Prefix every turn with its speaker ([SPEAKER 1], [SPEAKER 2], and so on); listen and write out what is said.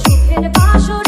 [SPEAKER 1] সুখের বাসর